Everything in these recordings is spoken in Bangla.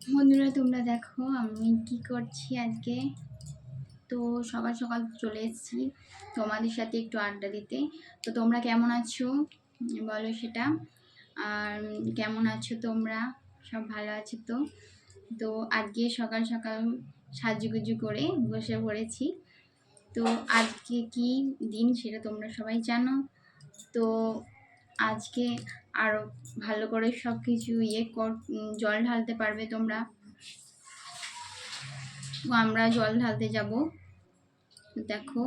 বন্ধুরা, তোমরা দেখো আমি কি করছি আজকে? তো সকাল সকাল চলে এসেছি তোমাদের সাথে একটু আড্ডা দিতে। তো তোমরা কেমন আছো? বলো সেটা। আর কেমন আছো তোমরা? সব ভালো আছো তো? তো আজকে সকাল সকাল সাজুগুজু করে বসে পড়েছি। তো আজকে কি দিন সেটা তোমরা সবাই জানো। তো আজকে আরও ভালো করে সব কিছু ইয়ে কর জল ঢালতে পারবে তোমরা। আমরা জল ঢালতে যাব। দেখো।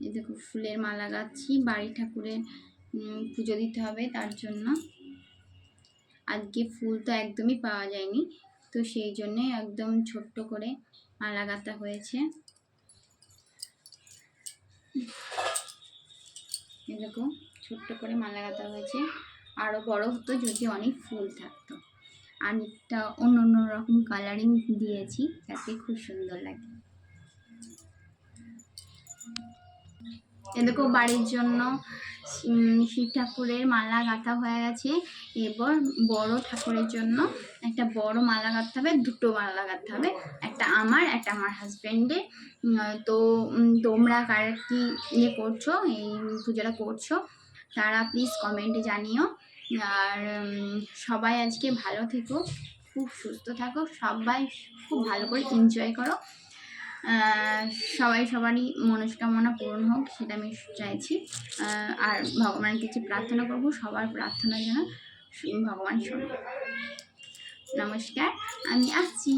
এই দেখো, ফুলের মালা গাচ্ছি। বাড়ি ঠাকুরের পুজো দিতে হবে তার জন্য। আজকে ফুল তো একদমই পাওয়া যায়নি। তো সেই জন্যে একদম ছোট্ট করে মালা গাঁথা হয়েছে। দেখো ছোট্ট করে মালা গাঁথা হয়েছে। আরও বড় হতো যদি অনেক ফুল থাকতো। আর একটা অন্য অন্য রকম কালারিং দিয়েছি যাতে খুব সুন্দর লাগে। এ দেখো বাড়ির জন্য শিব ঠাকুরের মালা গাঁথা হয়ে গেছে। এবার বড় ঠাকুরের জন্য একটা বড় মালা গাঁথতে হবে, দুটো মালা গাঁথতে হবে। একটা আমার একটা আমার হাজব্যান্ডের তো তোমরা কার কি ইয়ে করছ, এই পুজোটা করছ, তারা প্লিজ কমেন্টে জানিও। আর সবাই আজকে ভালো থেকো, খুব সুস্থ থাকো, সবাই খুব ভালো করে এনজয় করো। সবাই সবারই মনস্কামনা পূরণ হোক, সেটা আমি চাইছি। আর ভগবানের কাছে প্রার্থনা করব, সবার প্রার্থনা যেন ভগবান শোনে। নমস্কার, আমি আসছি।